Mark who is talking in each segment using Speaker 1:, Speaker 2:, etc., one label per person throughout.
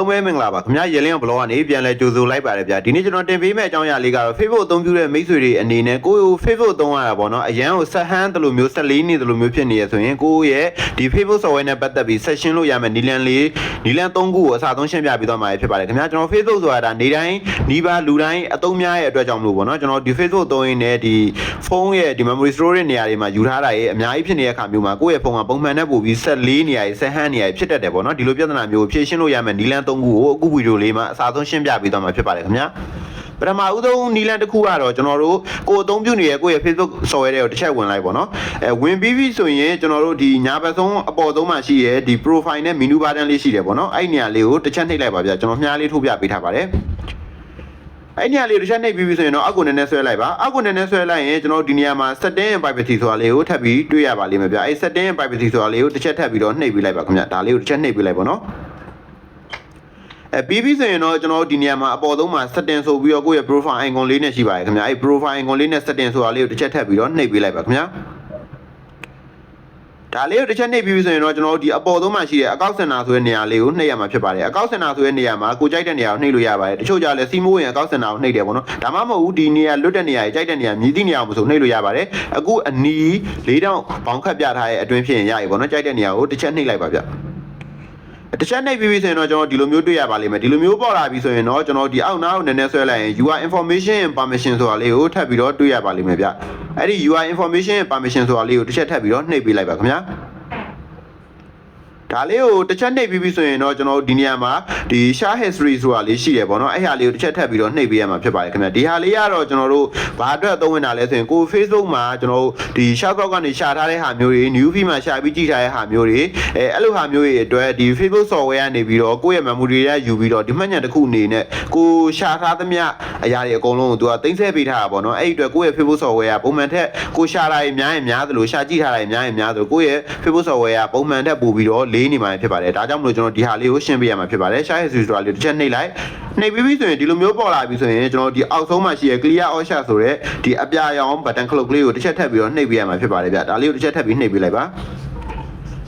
Speaker 1: အမဲမင်္ဂလာပါခင်ဗျာရေလင်းဘလော့ကနေပြန်လဲကြိုဆိုလိုက်ပါတယ်ဗျာဒီနေ့ကျွန်တော်တင်ပေးမယ့်အကြောင်းအရာလေးကတော့ Facebook အသုံးပြုတဲ့မိတ်ဆွေတွေအနေနဲ့ကိုယ့်ကို Facebook အသုံးရတာပေါ့နော်အရန်ကိုဆက်ဟန်းတယ်လို့မျိုးဆက်လေးနေတယ်လို့မျိုးဖြစ်နေရဆိုရင်ကိုယ့်ရဲ့ဒီ Facebook software နဲ့ပတ်သက်ပြီး session လို့ရမယ်နီလန်လေးနီလန်၃ခုကိုအစားဆုံးရှင်းပြပေးသွားမှာဖြစ်ပါတယ်ခင်ဗျာကျွန်တော် Facebook ဆိုတာဒါနေတိုင်းနီးပါးလူတိုင်းအသုံးများရဲ့အတွက်ကြောင့်မလို့ပေါ့နော်ကျွန်တော်ဒီ Facebook သုံးရင်းနဲ့ဒီဖုန်းရဲ့ဒီ memory store တဲ့နေရာတွေမှာယူထားတာရဲ့အများကြီးဖြစ်နေတဲ့အခါမျိုးမှာကိုယ့်ရဲ့ဖုန်းကပုံမှန်နဲ့ပို့ပြီးဆက်လေးနေရာရဲ့ဆက်ဟန်းနေရာရဲ့ဖြစ်တတ်တယ်ပေါ့နော်ဒီလိုပြဿနာမျိုးကိုဖြေရှင်းလို့ရမယ်နီလန်၃ခုကိုအခုဗီဒီယိုလေးမှာအစားဆုံးရှင်းပြပေးသွားမှာဖြစ်ပါတယ်ခင်ဗျာပထမဦးဆုံးနီလန်တစ်ခုကတော့ကျွန်တော်တို့ကိုယ်အသုံးပြုနေတဲ့ကိုယ့်ရဲ့ Facebook software တွေကိုတစ်ချက်ဝင်လိုက်ပေါ့နော်အဲဝင်ပြီးပြီဆိုရင်ကျွန်တော်တို့ဒီညာဘက်ဆုံးအပေါ်ဆုံးမှာရှိရဲ့ဒီ profile နဲ့ menu button လေးရှိတယ်ပေါ့နော်အဲ့ဒီနေရာလေးကိုတစ်ချက်နှိပ်လိုက်ပါဗျာကျွန်တော်မြားလေးထိုးပြပေးထားပါတယ်အဲ့ဒီနေရာလေးကိုတစ်ချက်နှိပ်ပြီးပြီဆိုရင်တော့အောက်ကိုနည်းနည်းဆွဲလိုက်ပါအောက်ကိုနည်းနည်းဆွဲလိုက်ရင်ကျွန်တော်တို့ဒီနေရာမှာ setting and privacy ဆိုတာလေးကိုထပ်ပြီးတွေ့ရပါလိမ့်မယ်ဗျာအဲ့ setting and privacy ဆိုတာလေးကိုတစ်ချက်ထပ်ပြီးတော့နှိပ်ပေးလိုက်ပါခင်ဗျာဒါလေးကိုတစ်ချက်နှိပ်ပေးလိုက်ပါနော် အဲပြီးပြီဆိုရင်တော့ကျွန်တော်တို့ဒီနေရာမှာအပေါ်ဆုံးမှာ setting ဆိုပြီးတော့ကိုယ့်ရဲ့ profile icon လေးနဲ့ရှိပါတယ်ခင်ဗျာအဲ့ profile icon လေးနဲ့ setting ဆိုတာလေးကိုတစ်ချက်ထပ်ပြီးတော့နှိပ်ပေးလိုက်ပါခင်ဗျာဒါလေးကိုတစ်ချက်နှိပ်ပြီးပြီဆိုရင်တော့ကျွန်တော်တို့ဒီအပေါ်ဆုံးမှာရှိတဲ့အကောက်စင်နာဆိုတဲ့နေရာလေးကိုနှိပ်ရမှာဖြစ်ပါတယ်အကောက်စင်နာဆိုတဲ့နေရာမှာကိုကြိုက်တဲ့နေရာကိုနှိပ်လို့ရပါတယ်တချို့ကြလဲစီမိုးရင်အကောက်စင်နာကိုနှိပ်တယ်ပေါ့နော်ဒါမှမဟုတ်ဘူးဒီနေရာလွတ်တဲ့နေရာကြီးကြိုက်တဲ့နေရာမြည်သည့်နေရာကိုမဆိုနှိပ်လို့ရပါတယ်အခုအနီးလေးတောင်ဘောင်ခတ်ပြထားရဲ့အတွင်းဖြစ်ရင်ရပြီပေါ့နော်ကြိုက်တဲ့နေရာကိုတစ်ချက်နှိပ်လိုက်ပါဗျ တစ်ချက်နှိပ်ပြီးပြီဆိုရင်တော့ကျွန်တော်ဒီလိုမျိုးတွေ့ရပါလိမ့်မယ်ဒီလိုမျိုးပေါ်လာပြီဆိုရင်တော့ကျွန်တော်ဒီအောက်နားကိုနည်းနည်းဆွဲလိုက်ရင် UI information and permission ဆိုတာလေးကိုထပ်ပြီးတော့တွေ့ရပါလိမ့်မယ်ဗျအဲ့ဒီ UI information and permission ဆိုတာလေးကိုတစ်ချက်ထပ်ပြီးတော့နှိပ်ပေးလိုက်ပါခင်ဗျာ ဒါလေးကိုတစ်ချက်နှိပ်ပြီးပြီဆိုရင်တော့ကျွန်တော်တို့ဒီနေရာမှာဒီ share history ဆိုတာလေးရှိတယ်ပေါ့နော်အဲ့ဟာလေးကိုတစ်ချက်ထပ်ပြီးတော့နှိပ်ပေးရမှာဖြစ်ပါတယ်ခင်ဗျဒီဟာလေးကတော့ကျွန်တော်တို့ဘာအတွက်သုံးဝင်တာလဲဆိုရင်ကို Facebook မှာကျွန်တော်တို့ဒီ share box ကနေရှာထားတဲ့ဟာမျိုးတွေ new feed မှာရှာပြီးကြည့်ထားတဲ့ဟာမျိုးတွေအဲအဲ့လိုဟာမျိုးတွေအတွက်ဒီ Facebook software ကနေပြီးတော့ကိုယ့်ရဲ့ memory တွေကယူပြီးတော့ဒီမှတ်ညံတစ်ခုအနေနဲ့ကိုရှာထားသမျှအရာတွေအကုန်လုံးကိုသူကတင်ဆက်ပေးထားတာပေါ့နော်အဲ့ဒီအတွက်ကိုယ့်ရဲ့ Facebook software ကပုံမှန်ထက်ကိုရှာတာတွေများရင်များသလိုရှာကြည့်ထားတာတွေများရင်များသလိုကိုယ့်ရဲ့ Facebook software ကပုံမှန်ထက်ပိုပြီးတော့လေးနေမှာဖြစ်ပါတယ်ဒါကြောင့်မလို့ကျွန်တော်ဒီဟာလေးကိုရှင်းပြရမှာဖြစ်ပါတယ် share history ဆိုတာလေးတစ်ချက်နှိပ်လိုက်နှိပ်ပြီးပြီဆိုရင်ဒီလိုမျိုးပေါ်လာပြီဆိုရင်ကျွန်တော်ဒီအောက်ဆုံးမှာရှိရဲ့ clear all shot ဆိုတဲ့ဒီအပြာရောင် button clock လေးကိုတစ်ချက်ထပ်ပြီးတော့နှိပ်ပေးရမှာဖြစ်ပါတယ်ဗျဒါလေးကိုတစ်ချက်ထပ်ပြီးနှိပ်ပေးလိုက်ပါ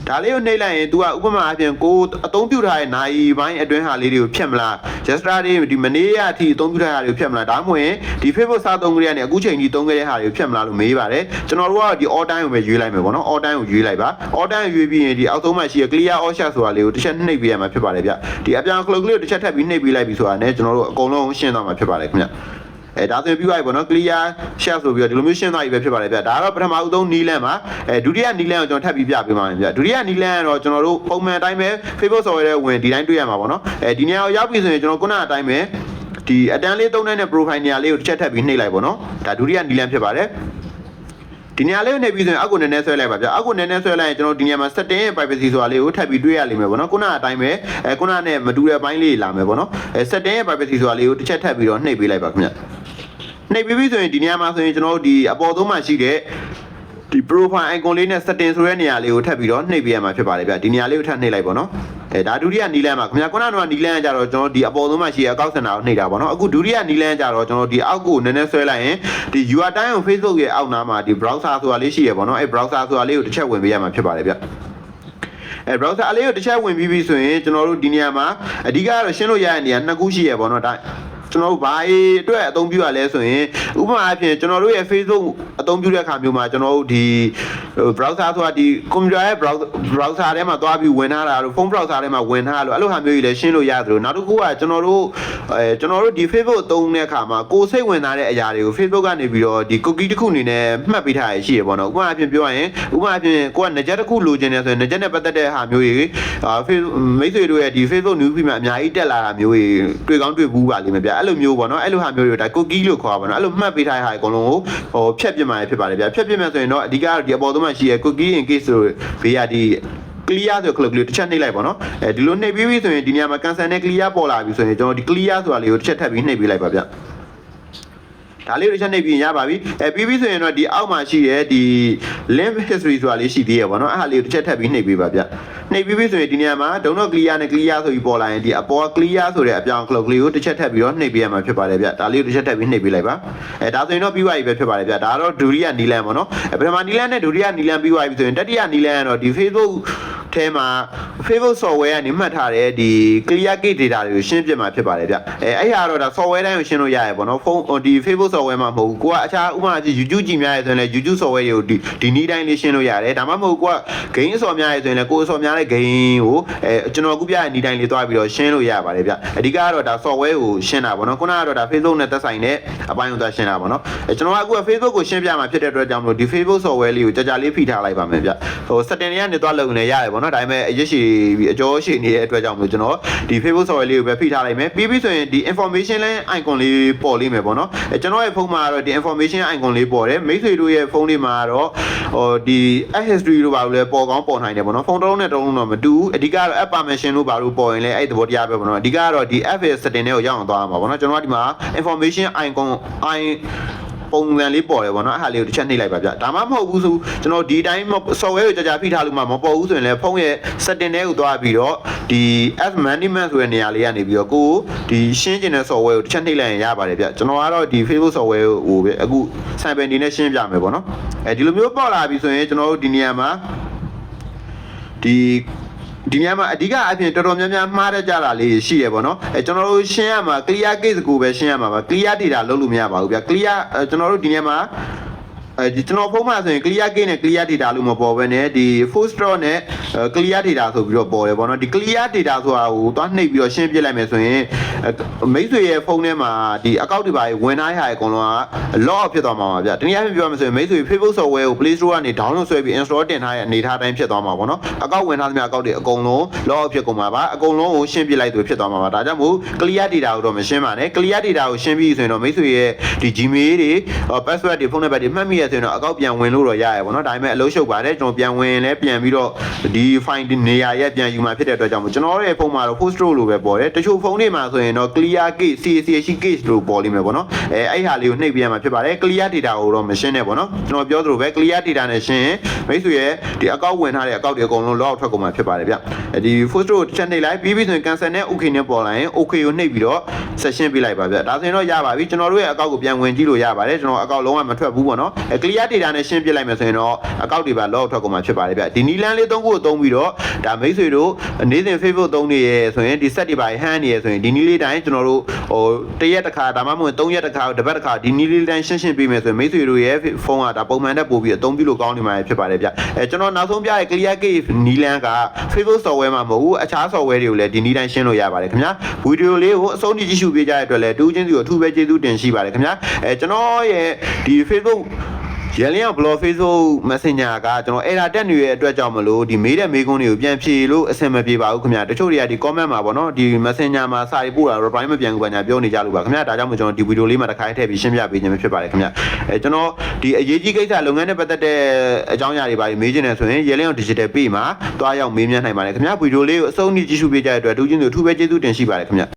Speaker 1: ဒါလေးကိုနှိပ်လိုက်ရင် तू ကဥပမာအပြင်ကိုအသုံးပြုထားတဲ့နိုင်ပိုင်းအတွင်းဟာလေးတွေကိုဖြတ်မလား yesterday ဒီမနေ့ရအထိအသုံးပြုထားတာတွေကိုဖြတ်မလားဒါမှမဟုတ်ရင်ဒီ Facebook စားသုံးကြရတဲ့အခုချိန်ကြီးသုံးခဲ့တဲ့ဟာတွေကိုဖြတ်မလားလို့မေးပါတယ်ကျွန်တော်တို့ကဒီ all time ကိုပဲရွေးလိုက်မယ်ပေါ့နော် all time ကိုရွေးလိုက်ပါ all time ရွေးပြီးရင်ဒီအောက်ဆုံးမှာရှိရ clear all shot ဆိုတာလေးကိုတစ်ချက်နှိပ်ပေးရမှာဖြစ်ပါတယ်ဗျဒီအပြောင် clock လေးကိုတစ်ချက်ထပ်ပြီးနှိပ်ပေးလိုက်ပြီဆိုတာနဲ့ကျွန်တော်တို့အကုန်လုံးရှင်းသွားမှာဖြစ်ပါတယ်ခင်ဗျ အဲဒါဆိုရင်ပြီးသွားပြီပေါ့နော် clear share ဆိုပြီးတော့ဒီလိုမျိုးရှင်းသွားပြီပဲဖြစ်ပါတယ်ဗျဒါကတော့ပထမဦးဆုံးနီလန်ပါအဲဒုတိယနီလန်ကိုကျွန်တော်ထပ်ပြီးပြပေးပါမယ်ဗျဒုတိယနီလန်ကတော့ကျွန်တော်တို့ပုံမှန်အတိုင်းပဲ Facebook software ရဲ့ဝင်ဒီတိုင်းတွေ့ရမှာပေါ့နော်အဲဒီနေရာကိုရောက်ပြီဆိုရင်ကျွန်တော်ခုနအတိုင်းပဲဒီအတန်းလေးသုံးတဲ့ profile နေရာလေးကိုတစ်ချက်ထပ်ပြီးနှိပ်လိုက်ပေါ့နော်ဒါဒုတိယနီလန်ဖြစ်ပါတယ်ဒီနေရာလေးကိုနှိပ်ပြီးဆိုရင်အောက်ကိုနည်းနည်းဆွဲလိုက်ပါဗျာအောက်ကိုနည်းနည်းဆွဲလိုက်ရင်ကျွန်တော်ဒီနေရာမှာ setting ရဲ့ privacy ဆိုတာလေးကိုထပ်ပြီးတွေ့ရလိမ့်မယ်ပေါ့နော်ခုနအတိုင်းပဲအဲခုနနဲ့မတူတဲ့ဘိုင်းလေးလာမယ်ပေါ့နော်အဲ setting ရဲ့ privacy ဆိုတာလေးကိုတစ်ချက်ထပ်ပြီးတော့နှိပ်ပေးလိုက်ပါခင်ဗျ နှိပ်ပြီးပြီဆိုရင်ဒီနေရာမှာဆိုရင်ကျွန်တော်တို့ဒီအပေါ်ဆုံးမှာရှိတဲ့ဒီ profile icon လေးနဲ့ setting ဆိုတဲ့နေရာလေးကိုထပ်ပြီးတော့နှိပ်ပေးရမှာဖြစ်ပါတယ်ဗျဒီနေရာလေးကိုထပ်နှိပ်လိုက်ပေါ့နော်အဲဒါဒုတိယနီလန်ပါခင်ဗျာခုနကတော့နီလန်ကကြတော့ကျွန်တော်ဒီအပေါ်ဆုံးမှာရှိတဲ့အကောက်စင်တာကိုနှိပ်တာပေါ့နော်အခုဒုတိယနီလန်ကကြတော့ကျွန်တော်ဒီအောက်ကိုနည်းနည်းဆွဲလိုက်ရင်ဒီ UR time ကို Facebook ရဲ့အောက်နားမှာဒီ browser ဆိုတာလေးရှိရပေါ့နော်အဲ browser ဆိုတာလေးကိုတစ်ချက်ဝင်ပေးရမှာဖြစ်ပါတယ်ဗျအဲ browser အလေးကိုတစ်ချက်ဝင်ပြီးပြီဆိုရင်ကျွန်တော်တို့ဒီနေရာမှာအဓိကကတော့ရှင်းလို့ရတဲ့နေရာနှစ်ခုရှိရပေါ့နော်ဒါ ကျွန်တော်တို့ဘာအတွက်အသုံးပြုရလဲဆိုရင်ဥပမာအဖြစ်ကျွန်တော်တို့ရဲ့ Facebook အသုံးပြုတဲ့အခါမျိုးမှာကျွန်တော်တို့ဒီ browser ဆိုတာဒီ computer ရဲ့ browser browser ထဲမှာသွားပြီးဝင်ထားတာတို့ phone browser ထဲမှာဝင်ထားလို့အဲ့လိုဟာမျိုးကြီးလည်းရှင်းလို့ရတယ်လို့နောက်တစ်ခုကကျွန်တော်တို့အဲကျွန်တော်တို့ဒီ Facebook သုံးတဲ့အခါမှာကိုယ်စိတ်ဝင်စားတဲ့အရာတွေကို Facebook ကနေပြီးတော့ဒီ cookie တစ်ခုအနေနဲ့မှတ်ပေးထားရရှိရပေါ့နော်ဥပမာအဖြစ်ပြောရရင်ဥပမာအဖြစ်ကိုကငကြက်တစ်ခုလိုချင်တယ်ဆိုရင်ငကြက်နဲ့ပတ်သက်တဲ့ဟာမျိုးတွေအာ Facebook မိတ်ဆွေတို့ရဲ့ဒီ Facebook news feed မှာအများကြီးတက်လာတာမျိုးတွေတွေ့ကောင်းတွေ့ဘူးပါလိမ့်မယ်ဗျအဲ့လိုမျိုးပေါ့နော်အဲ့လိုဟာမျိုးတွေဒါ cookie လို့ခေါ်ပါပေါ့နော်အဲ့လိုမှတ်ပေးထားတဲ့ဟာအကုန်လုံးကိုဟိုဖြတ်ပြစ်မှာဖြစ်ပါတယ်ဗျဖြတ်ပြစ်မှာဆိုရင်တော့အဓိကတော့ဒီအပေါ်ဆုံးမှာရှိရ cookie in case ဆိုဘေးရဒီ clear ဆို click လေးတစ်ချက်နှိပ်လိုက်ပါတော့အဲဒီလိုနှိပ်ပြီးပြီဆိုရင်ဒီနေရာမှာ cancel နဲ့ clear ပေါ်လာပြီဆိုရင်ကျွန်တော်ဒီ clear ဆိုတာလေးကိုတစ်ချက်ထပ်ပြီးနှိပ်ပေးလိုက်ပါဗျ ဒါလေးကိုတစ်ချက်နှိပ်ပြီးရပါပြီအဲပြီးပြီဆိုရင်တော့ဒီအောက်မှာရှိတဲ့ဒီ link history ဆိုတာလေးရှိသေးရပါတော့အဲ့ဒါလေးကိုတစ်ချက်ထပ်ပြီးနှိပ်ပေးပါဗျနှိပ်ပြီးပြီဆိုရင်ဒီနေရာမှာ download clear နဲ့ clear ဆိုပြီးပေါ်လာရင်ဒီအပေါ် clear ဆိုတဲ့အပြောင် clock လေးကိုတစ်ချက်ထပ်ပြီးတော့နှိပ်ပေးရမှာဖြစ်ပါတယ်ဗျဒါလေးကိုတစ်ချက်ထပ်ပြီးနှိပ်ပေးလိုက်ပါအဲဒါဆိုရင်တော့ပြီးသွားပြီပဲဖြစ်ပါတယ်ဗျဒါကတော့ဒုတိယနီလန်ပေါ့နော်အဲပထမနီလန်နဲ့ဒုတိယနီလန်ပြီးသွားပြီဆိုရင်တတိယနီလန်ကတော့ဒီ Facebook ထထဲမှာ Facebook software ကနေမှတ်ထားတဲ့ဒီ clear gate data တွေကိုရှင်းပြမှာဖြစ်ပါတယ်ဗျအဲအဲ့ဟာတော့ဒါ software တိုင်းကိုရှင်းလို့ရရပေါ့နော်ဖုန်းဒီ Facebook software မှာမဟုတ်ဘူးကိုကအခြားဥပမာကြည့် YouTube ကြည့်များရဆိုရင်လည်း YouTube software တွေကိုဒီဒီနည်းတိုင်းလေးရှင်းလို့ရတယ်ဒါမှမဟုတ်ကိုက game အစော်များရဆိုရင်လည်းကိုယ်အစော်များတဲ့ game ကိုအဲကျွန်တော်အခုပြတဲ့နည်းတိုင်းလေးတွားပြီးတော့ရှင်းလို့ရပါတယ်ဗျအဓိကကတော့ဒါ software ကိုရှင်းတာပေါ့နော်ခုနကတော့ဒါ Facebook နဲ့သက်ဆိုင်တဲ့အပိုင်းကိုသွားရှင်းတာပေါ့နော်အဲကျွန်တော်ကအခုက Facebook ကိုရှင်းပြမှာဖြစ်တဲ့အတွက်ကြောင့်မလို့ဒီ Facebook software လေးကိုကြာကြာလေးဖိထားလိုက်ပါမယ်ဗျဟို setting တွေကနေတွားလုပ်နေရတယ်ပေါ့နော်ဒါပေမဲ့အရရှိအကျော်ရှိနေတဲ့အတွက်ကြောင့်မလို့ကျွန်တော်ဒီ Facebook software လေးကိုပဲဖိထားလိုက်မယ်ပြီးပြီဆိုရင်ဒီ information လဲ icon လေးပေါ်လိမ့်မယ်ပေါ့နော်အဲကျွန်တော်ရဲ့ဖုန်းမှာကတော့ဒီ information icon လေးပေါ်တယ်မိတ်ဆွေတို့ရဲ့ဖုန်းလေးမှာတော့ဟိုဒီ app history တို့ပါလို့လဲပေါ်ကောင်းပေါ်နိုင်တယ်ပေါ့နော်ဖုန်းတစ်လုံးနဲ့တစ်လုံးတော့မတူဘူးအဓိကတော့ app permission တို့ပါလို့ပေါ်ရင်လဲအဲ့ဒီသဘောတရားပဲပေါ့နော်အဓိကကတော့ဒီ app setting တွေကိုရောက်အောင်သွားမှာပေါ့နော်ကျွန်တော်ကဒီမှာ information icon i ပုံစံလေးပေါ်တယ်ဗောနော်အဲ့ဟာလေးကိုတစ်ချက်နှိပ်လိုက်ပါဗျဒါမှမဟုတ်ဘူးဆိုကျွန်တော်ဒီတိုင်း software ကိုကြာကြာဖိထားလို့မှမပေါ်ဘူးဆိုရင်လည်းဖုန်းရဲ့ setting တွေကိုသွားပြီးတော့ဒီ app management ဆိုတဲ့နေရာလေးကနေပြီးတော့ကိုဒီရှင်းကျင်တဲ့ software ကိုတစ်ချက်နှိပ်လိုက်ရင်ရပါတယ်ဗျကျွန်တော်ကတော့ဒီ Facebook software ကိုပဲအခု sample အနေနဲ့ရှင်းပြမယ်ဗောနော်အဲဒီလိုမျိုးပေါ်လာပြီဆိုရင်ကျွန်တော်တို့ဒီနေရာမှာဒီ ဒီနေရာမှာအဓိကအဖြစ်တော်တော်များများမှားတတ်ကြတာလေးရှိရပေါ့နော်အဲကျွန်တော်တို့ရှင်းရမှာ clear case ကိုပဲရှင်းရမှာပါ clear data လုံးလို့မရပါဘူးဗျ clear အဲကျွန်တော်တို့ဒီနေရာမှာ အဲဒီကျွန်တော်ဖုန်းမှာဆိုရင် clear gate နဲ့ clear data လို့မပေါ်ဘဲနဲ့ဒီ full store နဲ့ clear data ဆိုပြီးတော့ပေါ်တယ်ပေါ့နော်ဒီ clear data ဆိုတာကိုသွားနှိပ်ပြီးတော့ရှင်းပြလိုက်မယ်ဆိုရင်မိတ်ဆွေရဲ့ဖုန်းထဲမှာဒီအကောင့်တွေပါဝင်ထားရတဲ့အကုန်လုံးက log out ဖြစ်သွားမှာပါဗျတနည်းအားဖြင့်ပြောရမယ်ဆိုရင်မိတ်ဆွေ Facebook software ကို Play Store ကနေ download ဆွဲပြီး install တင်ထားတဲ့အနေထားတိုင်းဖြစ်သွားမှာပေါ့နော်အကောင့်ဝင်ထားသမျှအကောင့်တွေအကုန်လုံး log out ဖြစ်ကုန်မှာပါအကုန်လုံးကိုရှင်းပြလိုက်သူဖြစ်သွားမှာပါဒါကြောင့်မို့ clear data ကိုတော့မရှင်းပါနဲ့ clear data ကိုရှင်းပြီးဆိုရင်တော့မိတ်ဆွေရဲ့ဒီ Gmail တွေ password တွေဖုန်းနံပါတ်တွေမှတ်မိရဆိုရင်တော့အကောင့်ပြန်ဝင်လို့တော့ရရပါတော့ဒါပေမဲ့အလုံးရှုပ်ပါတယ်ကျွန်တော်ပြန်ဝင်လဲပြန်ပြီးတော့ဒီ file ဒီနေရာရဲ့ပြန်ယူမှာဖြစ်တဲ့အတွက်ကြောင့်မို့ကျွန်တော်ရဲ့ဖုန်းမှာတော့ full store လို့ပဲပေါ်တယ်တချို့ဖုန်းတွေမှာဆိုရင်တော့ clear case CACH case လို့ပေါ်လိမ့်မယ်ပေါ့နော်အဲအဲ့ဟာလေးကိုနှိပ်ပြရမှာဖြစ်ပါတယ် clear data ကိုတော့မရှင်းနဲ့ပေါ့နော်ကျွန်တော်ပြောသလိုပဲ clear data နဲ့ရှင်းရင်မိတ်ဆွေရဲ့ဒီအကောင့်ဝင်ထားတဲ့အကောင့်တွေအကုန်လုံး log out ထွက်ကုန်မှာဖြစ်ပါတယ်ဗျအဲဒီ full store ကိုချက်နှိပ်လိုက်ပြီးပြီဆိုရင် cancel နဲ့ okay နဲ့ပေါ်လာရင် okay ကိုနှိပ်ပြီးတော့ session ပြလိုက်ပါဗျဒါဆိုရင်တော့ရပါပြီကျွန်တော်တို့ရဲ့အကောင့်ကိုပြန်ဝင်ကြည့်လို့ရပါတယ်ကျွန်တော်အကောင့်လုံးဝမထွက်ဘူးပေါ့နော်အဲ clear data နဲ့ရှင်းပြလိုက်မယ်ဆိုရင်တော့အကောင့်တွေပါ log out ထွက်ကုန်မှာဖြစ်ပါတယ်ဗျဒီနီလန်းလေးသုံးခုကိုသုံးပြီးတော့ဒါမိတ်ဆွေတို့နေ့စဉ် Facebook သုံးနေရဆိုရင်ဒီ set တွေပါဟန်းနေရဆိုရင်ဒီနီးလေးတိုင်းကျွန်တော်တို့ဟိုတရက်တစ်ခါဒါမှမဟုတ်၃ရက်တစ်ခါတစ်ပတ်တစ်ခါဒီနီးလေးတိုင်းရှင်းရှင်းပေးမယ်ဆိုရင်မိတ်ဆွေတို့ရဲ့ဖုန်းကဒါပုံမှန်တက်ပို့ပြီးအသုံးပြုလို့ကောင်းနေမှာဖြစ်ပါတယ်ဗျအဲကျွန်တော်နောက်ဆုံးပြတဲ့ clear case နီလန်းက Facebook software မှာမဟုတ်ဘူးအခြား software တွေကိုလည်းဒီနီးတိုင်းရှင်းလို့ရပါတယ်ခင်ဗျာဗီဒီယိုလေးကိုအဆုံးထိကြည့်ရှုပေးကြတဲ့အတွက်လည်းတူးချင်းစီကိုအထူးပဲကျေးဇူးတင်ရှိပါတယ်ခင်ဗျာအဲကျွန်တော်ရဲ့ဒီ Facebook ရန်လင်းက blog Facebook Messenger ကကျွန်တော်အဲ့ဒါတက်နေတဲ့အတွက်ကြောင့်မလို့ဒီမေးတဲ့မေးခွန်းတွေကိုပြန်ဖြေလို့အဆင်မပြေပါဘူးခင်ဗျာတချို့တွေကဒီ comment မှာပေါ့နော်ဒီ Messenger မှာစာရေးပို့တာ reply မပြန်ဘူးပါညာပြောနေကြလို့ပါခင်ဗျာဒါကြောင့်မို့ကျွန်တော်ဒီဗီဒီယိုလေးမှာတစ်ခါထည့်ပြီးရှင်းပြပေးခြင်းဖြစ်ပါတယ်ခင်ဗျာအဲကျွန်တော်ဒီအရေးကြီးကိစ္စလုပ်ငန်းနဲ့ပတ်သက်တဲ့အကြောင်းအရာတွေပါမေးချင်တယ်ဆိုရင်ရန်လင်းအောင် digital page မှာတွားရောက်မေးမြန်းနိုင်ပါတယ်ခင်ဗျာဗီဒီယိုလေးကိုအဆုံးထိကြည့်ရှုပေးကြတဲ့အတွက်တူးချင်းတို့အထူးပဲကျေးဇူးတင်ရှိပါတယ်ခင်ဗျာ